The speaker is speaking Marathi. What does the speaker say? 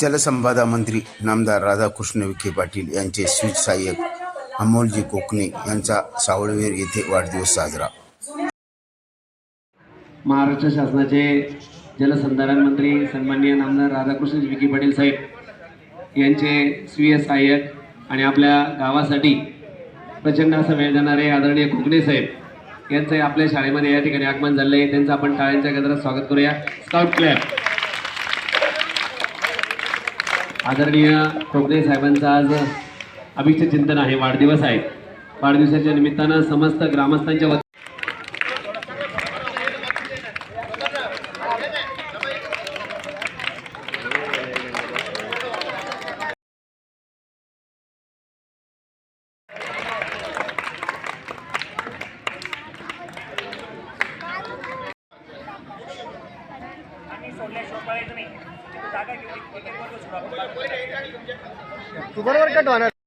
जलसंपदा मंत्री नामदार राधाकृष्ण विखे पाटील यांचे स्वीट सहाय्यक अमोलजी कोकणे यांचा सावळवेर येथे वाढदिवस साजरा. महाराष्ट्र शासनाचे जलसंधारण मंत्री सन्माननीय नामदार राधाकृष्ण विखे पाटील साहेब यांचे स्वीय सहाय्यक आणि आपल्या गावासाठी प्रचंड असं वेळ देणारे आदरणीय कोकणे साहेब यांचं आपल्या शाळेमध्ये या ठिकाणी आगमन झालं आहे त्यांचं आपण टाळ्यांच्या गजरात स्वागत करूया. स्काउट क्लॅब आदरणीय कोकणे साहेबांचा आज अभिष्ट चिंतन आहे. वाढदिवस आहे. वाढदिवसाच्या निमित्तानं समस्त ग्रामस्थांच्या वतीने सोडल्याशिवाय नाही. તું બરોબર કટવાના